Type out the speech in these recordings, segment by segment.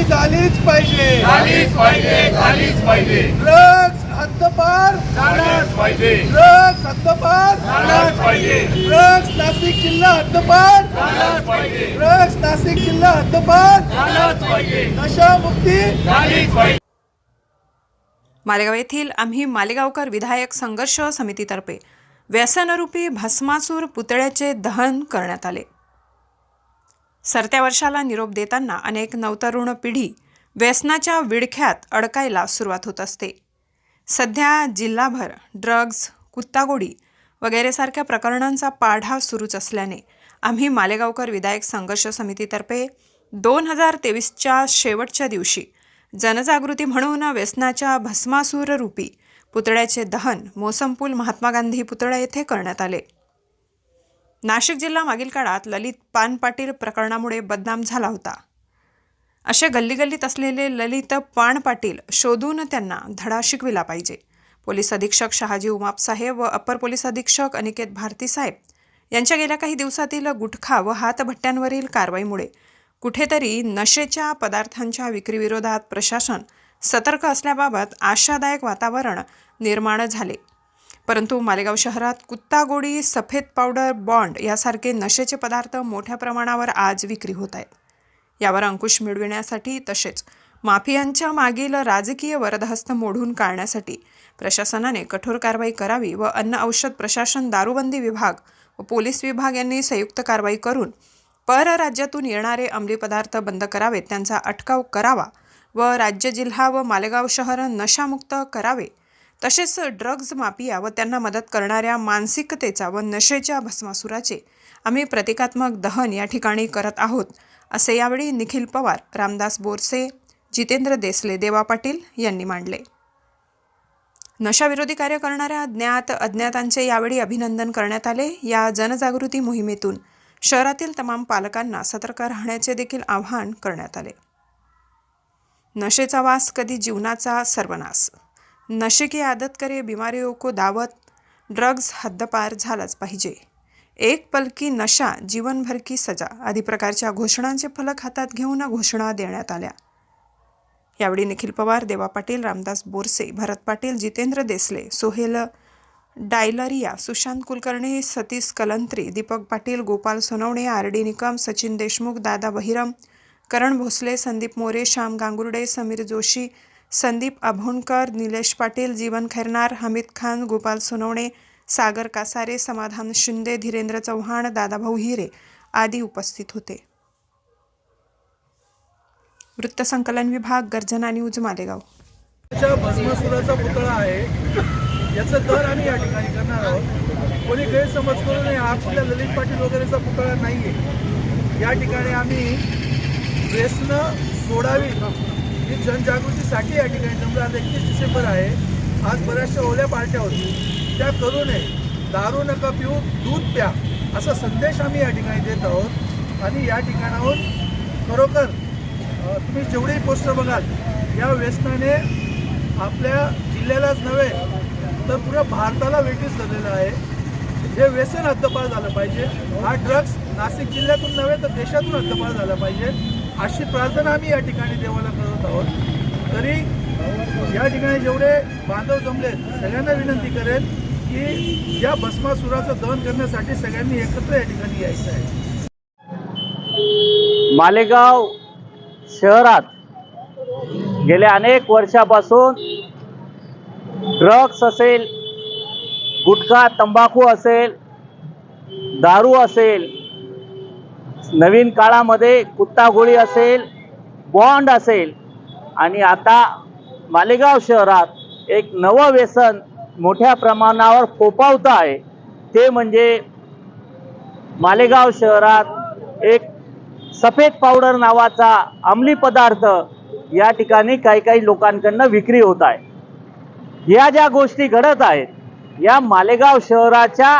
मुक्ती झालीच पाहिजे. झालीच पाहिजे झालीच पाहिजे. ड्रग्ज हद्दपार. झालंच पाहिजे. ड्रग्ज हद्दपार. झालंच पाहिजे. ड्रग्ज नाशिक जिल्हा हद्दपार. झालंच पाहिजे. ड्रग्ज नाशिक जिल्हा हद्दपार. झालंच पाहिजे. नशा मुक्ती. झालीच पाहिजे. मालेगाव येथील आम्ही मालेगावकर विधायक संघर्ष समितीतर्फे व्यसनरूपी भस्मासूर पुतळ्याचे दहन करण्यात आले. सरत्या वर्षाला निरोप देताना अनेक नवतरुण पिढी व्यसनाच्या विडख्यात अडकायला सुरुवात होत असते. सध्या जिल्हाभर ड्रग्ज कुत्तागोडी वगैरेसारख्या प्रकरणांचा पाढा सुरूच असल्याने आम्ही मालेगावकर विधायक संघर्ष समितीतर्फे दोन हजार तेवीसच्या शेवटच्या दिवशी जनजागृती म्हणून व्यसनाच्या भस्मासूर रूपी पुतळ्याचे दहन मोसमपूल महात्मा गांधी पुतळा येथे करण्यात आले. नाशिक जिल्हा मागील काळात ललित पान पाटील प्रकरणामुळे बदनाम झाला होता. असे गल्लीगल्लीत असलेले ललित पान पाटील शोधून त्यांना धडा शिकविला पाहिजे. पोलीस अधीक्षक शहाजी उमापसाहेब व अप्पर पोलीस अधीक्षक अनिकेत भारती साहेब यांच्या गेल्या काही दिवसातील गुटखा व हातभट्ट्यांवरील कारवाईमुळे कुठेतरी नशेच्या पदार्थांच्या विक्रीविरोधात प्रशासन सतर्क असल्याबाबत आशादायक वातावरण निर्माण झाले. परंतु मालेगाव शहरात कुत्तागोडी सफेद पावडर बॉन्ड यासारखे नशेचे पदार्थ मोठ्या प्रमाणावर आज विक्री होत आहेत. यावर अंकुश मिळविण्यासाठी तसेच माफियांच्या मागील राजकीय वरदहस्त मोडून काढण्यासाठी प्रशासनाने कठोर कारवाई करावी व अन्न औषध प्रशासन दारूबंदी विभाग व पोलीस विभाग यांनी संयुक्त कारवाई करून परराज्यातून येणारे अंमली पदार्थ बंद करावेत त्यांचा अटकाव करावा व राज्य जिल्हा व मालेगाव शहर नशामुक्त करावे तसेच ड्रग्ज माफिया व त्यांना मदत करणाऱ्या मानसिकतेचा व नशेच्या भस्मासुराचे आम्ही प्रतिकात्मक दहन या ठिकाणी करत आहोत असे यावेळी निखिल पवार रामदास बोरसे जितेंद्र देसले देवा पाटील यांनी मांडले. नशाविरोधी कार्य करणाऱ्या ज्ञात अज्ञातांचे यावेळी अभिनंदन करण्यात आले. या जनजागृती मोहिमेतून शहरातील तमाम पालकांना सतर्क राहण्याचे देखील आवाहन करण्यात आले. नशेचा वास कधी जीवनाचा सर्वनाश नशे की आदत करे बीमारियों को दावत ड्रग्ज हद्दपार झालाच पाहिजे. एक पलकी नशा जीवनभर की सजा आदी प्रकारच्या घोषणांचे फलक हातात घेऊन घोषणा देण्यात आल्या. यावेळी निखिल पवार देवा पाटील रामदास बोरसे भरत पाटील जितेंद्र देसले सोहेल डायलरिया सुशांत कुलकर्णी सतीश कलंत्री दीपक पाटील गोपाल सोनवणे आर डी निकम सचिन देशमुख दादा बहिरम करण भोसले संदीप मोरे श्याम गांगुर्डे समीर जोशी संदीप अभोणकर निलेश पाटील जीवन खैरनार हमीद खान गोपाल सोनवणे सागर कासारे समाधान शिंदे धीरेंद्र चव्हाण दादाभाऊ हिरे आदी उपस्थित होते. वृत्तसंकलन विभाग गर्जना न्यूज मालेगाव. भस्मासुराचा पुतळा आहे याचं दर आम्ही या ठिकाणी करणार आहोत. कोणी गैरसमज करू नये हा आपल्या ललित पाटील वगैरेचा पुतळा नाही आहे या ठिकाणी आम्ही व्यसनं सोडावी. ही जनजागृतीसाठी या ठिकाणी जमलं आज एकतीस डिसेंबर आहे. आज बऱ्याचशा ओल्या पार्ट्या होती त्या करू नये. दारू नका पिऊ दूध प्या असा संदेश आम्ही या ठिकाणी देत आहोत. आणि या ठिकाणाहून खरोखर तुम्ही जेवढेही पोस्टर बघाल या व्यसनाने आपल्या जिल्ह्यालाच नव्हे तर पुऱ्या भारताला वेटीस झालेलं आहे. हे व्यसन हद्दपार झालं पाहिजे. हा ड्रग्स नाशिक जिल्ह्यातून नव्हे तर देशातून हद्दपार झाला पाहिजे. अशी प्रार्थना आम्ही या ठिकाणी देवाला करत आहोत. तरी या ठिकाणी जेवढे बांधव जमले सगळ्यांना विनंती करेल की या भस्मासुराचं दहन करण्यासाठी सगळ्यांनी एकत्र या ठिकाणी यायचं आहे. मालेगाव शहरात गेल्या अनेक वर्षापासून ड्रग्स असेल गुटखा तंबाखू असेल दारू असेल नवीन काळामध्ये कुत्तागोळी असेल बॉन्ड असेल आणि आता मालेगाव शहरात एक नवं व्यसन मोठ्या प्रमाणावर फोपावतं आहे. ते म्हणजे मालेगाव शहरात एक सफेद पावडर नावाचा अंमली पदार्थ या ठिकाणी काही काही लोकांकडनं विक्री होत आहे. या ज्या गोष्टी घडत आहेत या मालेगाव शहराच्या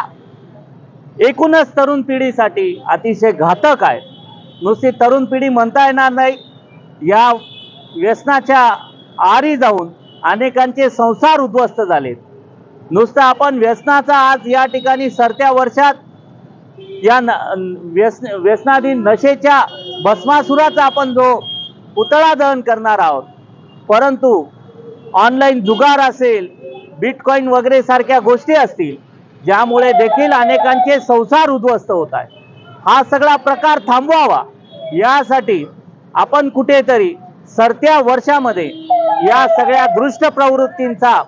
एकूणच तरुण पिढीसाठी अतिशय घातक आहे. नुसती तरुण पिढी म्हणता येणार नाही. या व्यसनाच्या आरी जाऊन अनेकांचे संसार उद्ध्वस्त झालेत. नुसतं आपण व्यसनाचा आज या ठिकाणी सरत्या वर्षात या न व्यसन व्यसनाधीन नशेच्या भस्मासुराचा आपण जो पुतळा दहन करणार आहोत. परंतु ऑनलाईन जुगार असेल बिटकॉईन वगैरे सारख्या गोष्टी असतील ज्यामुळे देखील अनेकांचे संसार उद्ध्वस्त होत आहे. हा सगळा प्रकार थांबवावा. यासाठी आपण कुठेतरी सरत्या वर्षामध्ये या सगळ्या दृष्ट प्रवृत्तींचा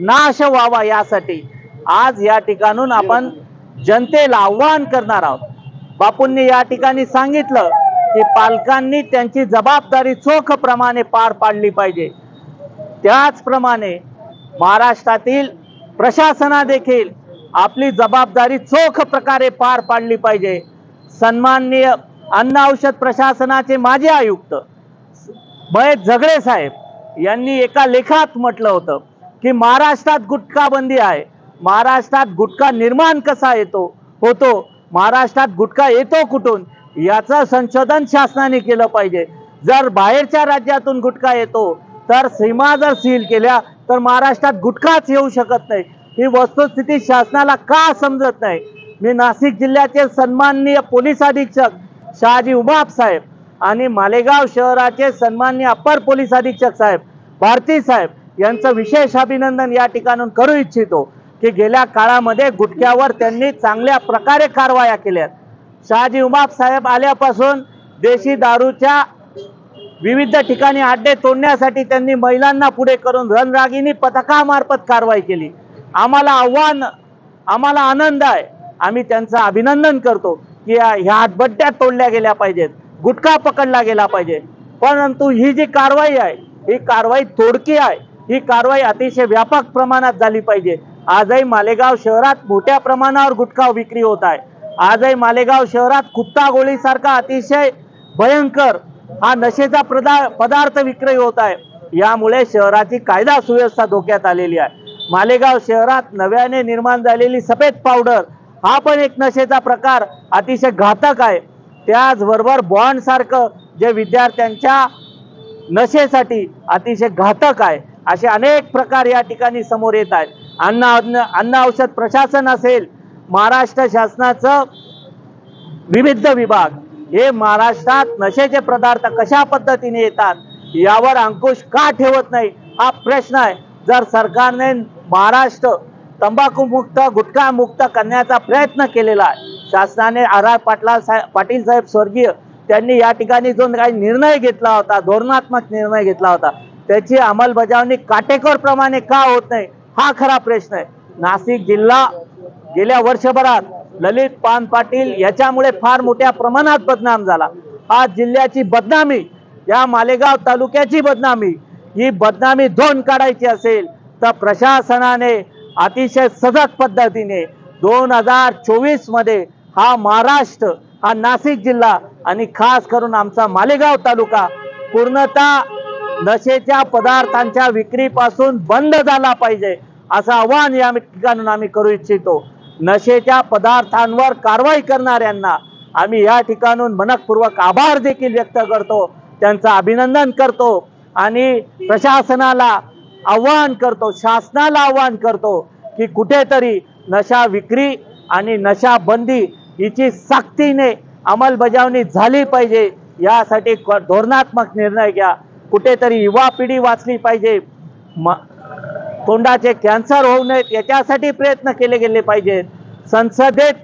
नाश व्हावा यासाठी आज या ठिकाणून आपण जनतेला आव्हान करणार आहोत. बापूंनी या ठिकाणी सांगितलं की पालकांनी त्यांची जबाबदारी चोख प्रमाणे पार पाडली पाहिजे. त्याचप्रमाणे महाराष्ट्रातील प्रशासना देखील आपली जबाबदारी चोख प्रकारे पार पाडली पाहिजे. सन्माननीय अन्न औषध प्रशासनाचे माजी आयुक्त महेश झगडे साहेब यांनी एका लेखात म्हटलं होतं की महाराष्ट्रात गुटखा बंदी आहे. महाराष्ट्रात गुटखा निर्माण कसा येतो होतो? महाराष्ट्रात गुटखा येतो कुठून? याचं संशोधन शासनाने केलं पाहिजे. जर बाहेरच्या राज्यातून गुटखा येतो तर सीमा जर सील केल्या तर महाराष्ट्रात गुटखाच येऊ शकत नाही. ही वस्तुस्थिती शासनाला का समजत नाही? मी नाशिक जिल्ह्याचे सन्माननीय पोलीस अधीक्षक शहाजी उमाप साहेब आणि मालेगाव शहराचे सन्माननीय अप्पर पोलीस अधीक्षक साहेब भारती साहेब यांचं विशेष अभिनंदन या ठिकाणून करू इच्छितो की गेल्या काळामध्ये गुटख्यावर त्यांनी चांगल्या प्रकारे कारवाया केल्यात. शहाजी उमाप साहेब आल्यापासून देशी दारूच्या विविध ठिकाणी अड्डे तोडण्यासाठी त्यांनी महिलांना पुढे करून रणरागिनी पथकामार्फत कारवाई केली. आम्हाला आव्हान आम्हाला आनंद आहे. आम्ही त्यांचं अभिनंदन करतो की ह्या हातबट्ट्या तोडल्या गेल्या पाहिजेत. गुटखा पकडला गेला पाहिजे. परंतु ही जी कारवाई आहे ही कारवाई तोडकी आहे. ही कारवाई अतिशय व्यापक प्रमाणात झाली पाहिजे. आजही मालेगाव शहरात मोठ्या प्रमाणावर गुटखा विक्री होत आहे. आजही मालेगाव शहरात कुत्ता गोळीसारखा अतिशय भयंकर हा नशेचा प्रदा पदार्थ विक्रय होत आहे. यामुळे शहराची कायदा सुव्यवस्था धोक्यात आलेली आहे. मालेगाव शहरात नव्याने निर्माण झालेली सफेद पावडर हा पण एक नशेचा प्रकार अतिशय घातक आहे. त्याचबरोबर बॉन्ड सारखं जे विद्यार्थ्यांच्या नशेसाठी अतिशय घातक आहे असे अनेक प्रकार या ठिकाणी समोर येत आहेत. अन्न अन्न अन्न औषध प्रशासन असेल महाराष्ट्र शासनाचं विविध विभाग हे महाराष्ट्रात नशेचे पदार्थ कशा पद्धतीने येतात यावर अंकुश का ठेवत नाही? हा प्रश्न आहे. जर सरकारने महाराष्ट्र तंबाखू मुक्त गुटखा मुक्त करण्याचा प्रयत्न केलेला आहे शासनाने आर आर पाटला साहेब पाटील साहेब स्वर्गीय त्यांनी या ठिकाणी जो काही निर्णय घेतला होता धोरणात्मक निर्णय घेतला होता त्याची अंमलबजावणी काटेकोर प्रमाणे का होत नाही? हा खरा प्रश्न आहे. नाशिक जिल्हा गेल्या वर्षभरात ललित पान पाटील याच्यामुळे फार मोठ्या प्रमाणात बदनाम झाला. हा जिल्ह्याची बदनामी या मालेगाव तालुक्याची बदनामी ही बदनामी दोन काढायची असेल तर प्रशासनाने अतिशय सजग पद्धतीने दोन हजार चोवीसमध्ये हा महाराष्ट्र हा नाशिक जिल्हा आणि खास करून आमचा मालेगाव तालुका पूर्णतः नशेच्या पदार्थांच्या विक्रीपासून बंद झाला पाहिजे असं आव्हान या ठिकाणून आम्ही करू इच्छितो. नशेच्या पदार्थांवर कारवाई करणाऱ्यांना आम्ही या ठिकाणून मनकपूर्वक आभार देखील व्यक्त करतो. त्यांचं अभिनंदन करतो आणि प्रशासनाला आव्हान करतो शासनाला आव्हान करतो की कुठेतरी नशा विक्री आणि नशा बंदी हिची सक्तीने अंमलबजावणी झाली पाहिजे. यासाठी धोरणात्मक निर्णय घ्या. कुठेतरी युवा पिढी वाचली पाहिजे. म तोंडाचे कॅन्सर होऊ नयेत याच्यासाठी प्रयत्न केले गेले पाहिजेत. संसदेत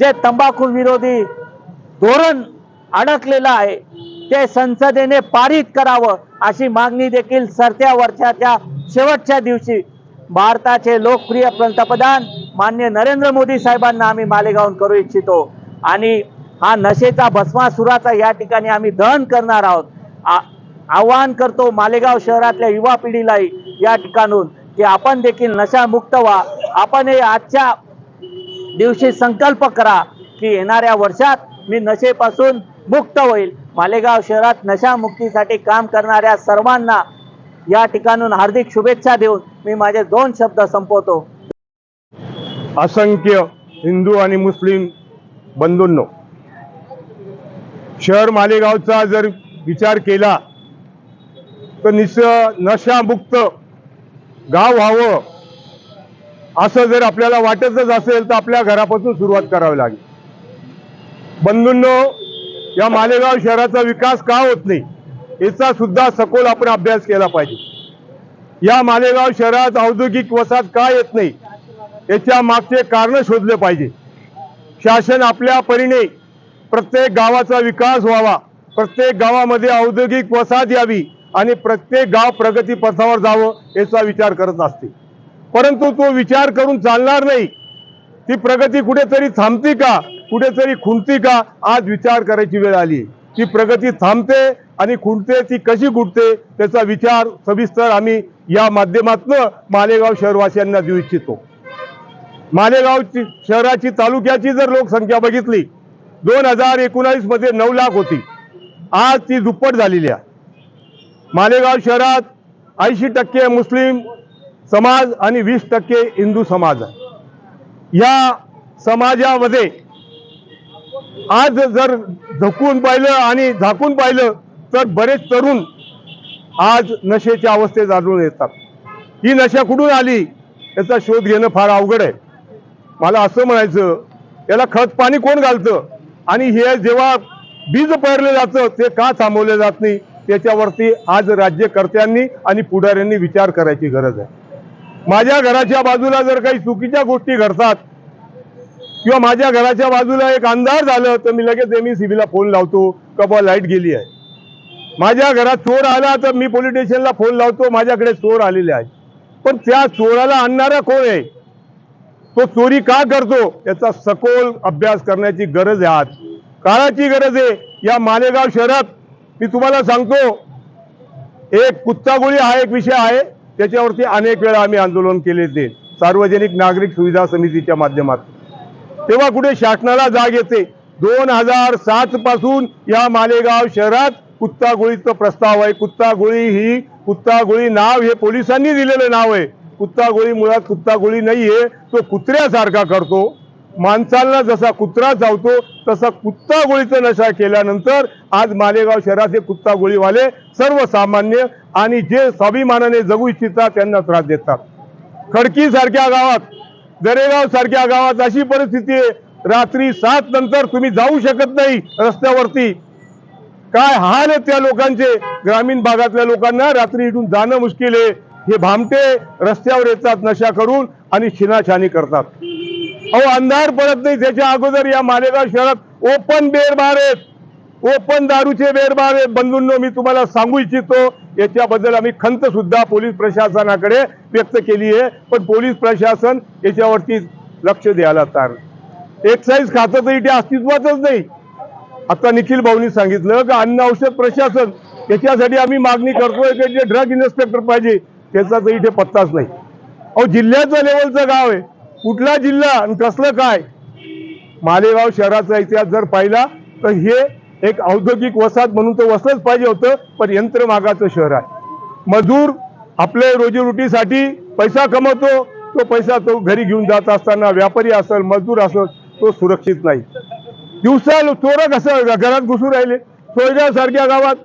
जे तंबाखू विरोधी धोरण अडकलेलं आहे ते संसदेने पारित करावं अशी मागणी देखील सरत्या वर्षाच्या शेवटच्या दिवशी भारताचे लोकप्रिय पंतप्रधान मान्य नरेंद्र मोदी साहेबांना आम्ही मालेगावून करू इच्छितो. आणि हा नशेचा भस्मासुराचा या ठिकाणी आम्ही दहन करणार आहोत. आ- आवाहन करतो मालेगाव शहरातल्या युवा पिढीलाही या ठिकाणून की आपण देखील नशामुक्त व्हा. आपण हे आजच्या दिवशी संकल्प करा की येणाऱ्या वर्षात मी नशेपासून मुक्त होईल. मालेगाव शहरात नशामुक्तीसाठी काम करणाऱ्या सर्वांना या ठिकाणून हार्दिक शुभेच्छा देऊन मी माझे दोन शब्द संपवतो. असंख्य हिंदू आणि मुस्लिम बंधूंनो शहर मालेगावचा जर विचार केला तर निस नशामुक्त गाव व्हावं असं जर आपल्याला वाटतच असेल तर आपल्या घरापासून सुरुवात करावी लागेल. बंधूंनो या मालेगाव शहराचा विकास का होत नाही याचा सुद्धा सखोल आपण अभ्यास केला पाहिजे. या मालेगाव शहरात औद्योगिक वसाहत का येत नाही याच्या मागचे कारण शोधले पाहिजे. शासन आपल्या परीने प्रत्येक गावाचा विकास व्हावा प्रत्येक गावामध्ये औद्योगिक वसाहत यावी आणि प्रत्येक गाव प्रगती पथावर जावं याचा विचार करत असते. परंतु तो विचार करून चालणार नाही. ती प्रगती कुठेतरी थांबती का? कुठेतरी खुंटती का? आज विचार करायची वेळ आली. ती प्रगती थांबते आणि खुंटते ती कशी गुटते त्याचा विचार सविस्तर आम्ही या माध्यमातून मालेगाव शहरवासियांना देऊ इच्छितो. मालेगाव शहराची तालुक्याची जर लोकसंख्या बघितली दोन हजार एकोणावीसमध्ये नऊ लाख होती. आज ती दुप्पट झालेली आहे. मालेगाव शहरात ऐंशी टक्के मुस्लिम समाज आणि वीस टक्के हिंदू समाज आहे. या समाजामध्ये आज जर झकून पाहिलं आणि झाकून पाहिलं तर बरेच तरुण आज नशेच्या अवस्थेत आढळून येतात. ही नशा कुठून आली? याचा शोध घेणं फार अवघड आहे. मला असं म्हणायचं याला खत पाणी कोण घालतं? आणि हे जेव्हा बीज पेरलं जातं ते का थांबवलं जात नाही? त्याच्यावरती आज राज्यकर्त्यांनी आणि पुढाऱ्यांनी विचार करायची गरज आहे. माझ्या घराच्या बाजूला जर काही चुकीच्या गोष्टी घडतात किंवा माझ्या घराच्या बाजूला एक अंधार झालं तर मी लगेच एम सीबीला फोन लावतो का बा लाइट गेली आहे. माझ्या घरात चोर आला तर मी पोलीस स्टेशनला फोन लावतो माझ्याकडे चोर आलेले आहे पण त्या चोराला आणणारा कोण आहे? तो चोरी का करतो? याचा सखोल अभ्यास करण्याची गरज आहे आज. काळाची गरज आहे. या मालेगाव शहरात मी तुम्हाला सांगतो एक कुत्तागोळी हा एक विषय आहे. त्याच्यावरती अनेक वेळा आम्ही आंदोलन केले ते. सार्वजनिक नागरिक सुविधा समितीच्या माध्यमातून तेव्हा कुठे शासनाला जाग येते. दोन हजार सात पासून या मालेगाव शहरात कुत्तागोळीचा प्रस्ताव आहे. कुत्तागोळी ही कुत्तागोळी नाव हे पोलिसांनी दिलेलं नाव आहे. कुत्तागोळी मुळात कुत्तागोळी नाहीये. तो कुत्र्यासारखा करतो. माणसांना जसा कुत्रा चावतो तसा कुत्ता गोळीचा नशा केल्यानंतर आज मालेगाव शहरात कुत्ता गोळीवाले सर्वसामान्य आणि जे स्वाभिमानाने जगू इच्छितात त्यांना त्रास देतात. खडकी सारख्या गावात दरेगाव सारख्या गावात अशी परिस्थिती आहे. रात्री सात नंतर तुम्ही जाऊ शकत नाही रस्त्यावरती. काय हाल आहेत त्या लोकांचे? ग्रामीण भागातल्या लोकांना रात्री इथून जाणं मुश्किल आहे. हे भामटे रस्त्यावर येतात नशा करून आणि छिनाछानी करतात. अहो अंधार पडत नाही. त्याच्या अगोदर या मालेगाव शहरात ओपन बेरबार आहेत. ओपन दारूचे बेरबार आहेत. बंधूंनो मी तुम्हाला सांगू इच्छितो याच्याबद्दल आम्ही खंत सुद्धा पोलीस प्रशासनाकडे व्यक्त केली आहे. पण पोलीस प्रशासन याच्यावरती लक्ष द्यायला तयार एक्साईज खातं तर इथे अस्तित्वातच नाही. आता निखिल भाऊनी सांगितलं की अन्न औषध प्रशासन याच्यासाठी आम्ही मागणी करतोय की जे ड्रग इन्स्पेक्टर पाहिजे त्याचा तर इथे पत्ताच नाही. अहो जिल्ह्याचं लेवलचं गाव आहे. कुठला जिल्हा आणि कसलं काय? मालेगाव शहराचा इतिहास जर पाहिला तर हे एक औद्योगिक वसाहत म्हणून तर वसलंच पाहिजे होतं पण यंत्रमागाचं शहर आहे. मजूर आपल्या रोजीरोटीसाठी पैसा कमवतो तो पैसा तो घरी घेऊन जात असताना व्यापारी असेल मजदूर असेल तो सुरक्षित नाही. दिवसा चोर कसं घरात घुसून राहिले? सोयऱ्यासारख्या सारख्या गावात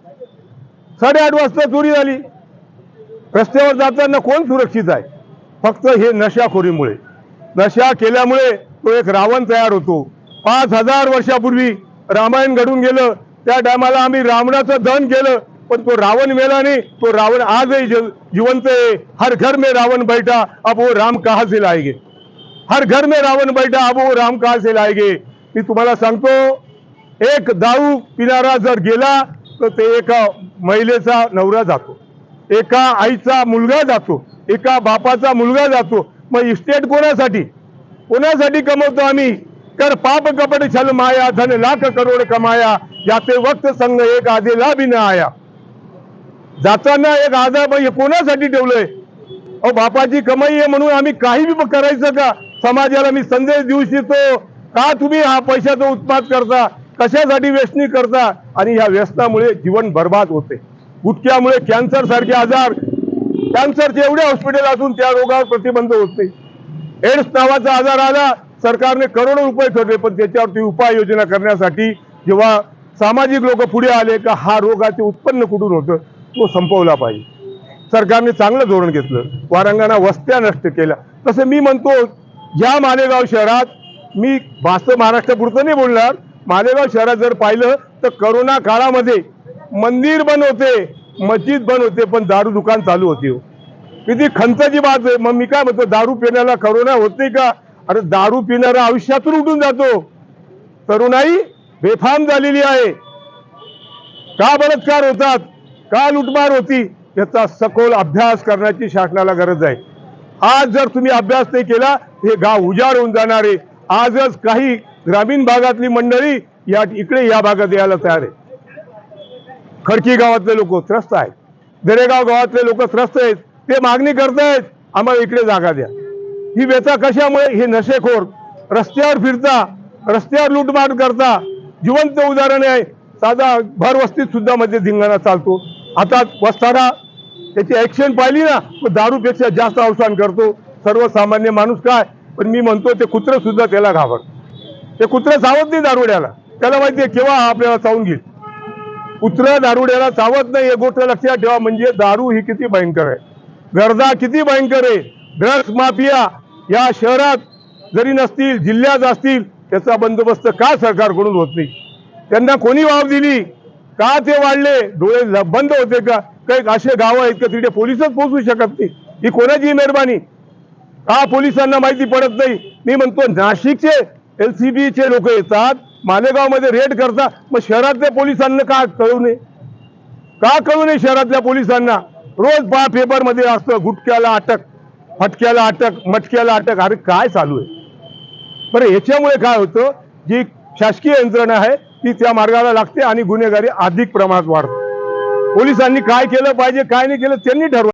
साडेआठ वाजता चोरी झाली. रस्त्यावर जाताना कोण सुरक्षित आहे? फक्त हे नशाखोरीमुळे. नशा केल्यामुळे तो एक रावण तयार होतो. पाच हजार वर्षापूर्वी रामायण घडून गेलं. त्या टायमाला आम्ही रावणाचं दहन केलं पण तो रावण मेला नाही. तो रावण आजही जिवंत आहे. हर घर में रावण बैठा अब वो राम कहा से लाएंगे? हर घर में रावण बैठा अब वो राम कहा से लाएंगे? मी तुम्हाला सांगतो एक दाऊ पिणारा जर गेला तर ते एका महिलेचा नवरा जातो. एका आईचा मुलगा जातो. एका बापाचा मुलगा जातो. मग इस्टेट कोणासाठी? कोणासाठी कमवतो आम्ही? कर पाप कपट छल माया धन लाख करोड कमाया जाते वक्त संग एक आधी बी न आया. जाताना एक आजार हे कोणासाठी ठेवलंय? अहो बापाची कमाई आहे म्हणून आम्ही काही बी करायचं का? समाजाला मी संदेश देऊ इच्छितो. का तुम्ही हा पैशाचा उत्पाद करता? कशासाठी व्यसनी करता? आणि ह्या व्यसनामुळे जीवन बर्बाद होते. गुटक्यामुळे कॅन्सर सारखे आजार कॅन्सरचे एवढे हॉस्पिटल असून त्या रोगावर प्रतिबंध होत नाही. एड्स नावाचा आजार आला सरकारने करोडो रुपये ठरले पण त्याच्यावरती उपाययोजना करण्यासाठी जेव्हा सामाजिक लोक पुढे आले का हा रोगाचे उत्पन्न कुठून होतं तो संपवला पाहिजे. सरकारने चांगलं धोरण घेतलं वारंगाना वस्त्या नष्ट केल्या. तसं मी म्हणतो या मालेगाव शहरात मी भास्त महाराष्ट्रापुरतं नाही बोलणार मालेगाव शहरात जर पाहिलं तर करोना काळामध्ये मंदिर बंद होते मस्जिद बंद होते पण दारू दुकान चालू होते हो. किती खंताची बात आहे. मग मी काय म्हणतो दारू पिण्याला करोना होत नाही का? अरे दारू पिणारा आयुष्यातून उठून जातो. तरुणाई बेफाम झालेली आहे. का बलात्कार होतात? का लुटमार होती? याचा सखोल अभ्यास करण्याची शासनाला गरज आहे. आज जर तुम्ही अभ्यास नाही केला हे गाव उजाड होऊन जाणार आहे. आजच काही ग्रामीण भागातली मंडळी या इकडे या भागात यायला तयार आहे. खडकी गावातले लोक त्रस्त आहेत. दरेगाव गावातले लोक त्रस्त आहेत. ते मागणी करतायत आम्हाला इकडे जागा द्या. ही व्यथा कशामुळे? हे नशेखोर. रस्त्यावर फिरता रस्त्यावर लूटमाट करता जिवंत उदाहरण आहे. साधा भर वस्तीत सुद्धा मध्ये धिंगाणा चालतो. आता वस्तारा त्याची ऍक्शन पाहिली ना मग दारूपेक्षा जास्त अवसान करतो. सर्वसामान्य माणूस काय? पण मी म्हणतो ते कुत्र सुद्धा त्याला घाबर ते कुत्र सावत नाही दारुड्याला. त्याला माहितीये केव्हा हा आपल्याला चावून घेईल? कुत्रा दारुड्याला चावत नाही हे गोष्ट लक्षात ठेवा म्हणजे दारू ही किती भयंकर आहे. गर्दा किती भयंकर आहे. ड्रग्स माफिया या शहरात जरी नसतील जिल्ह्यात असतील त्याचा बंदोबस्त का सरकारकडून होत नाही? त्यांना कोणी वाव दिली? का ते वाढले? डोळे बंद होते का? काही असे गाव आहेत का तिथे पोलिसच पोहोचू शकत नाही? ही कोणाची मेहरबानी? का पोलिसांना माहिती पडत नाही? मी म्हणतो नाशिकचे एल सी चे लोक येतात मालेगावमध्ये रेड करता मग शहरातल्या पोलिसांना का कळू नये? का कळू नये शहरातल्या पोलिसांना? रोज बा पेपरमध्ये असतं गुटक्याला अटक फटक्याला अटक मटक्याला अटक. अरे काय चालू आहे? बरं याच्यामुळे काय होतं? जी शासकीय यंत्रणा आहे ती त्या मार्गाला लागते आणि गुन्हेगारी अधिक प्रमाणात वाढते. पोलिसांनी काय केलं पाहिजे काय नाही केलं त्यांनी ठरवलं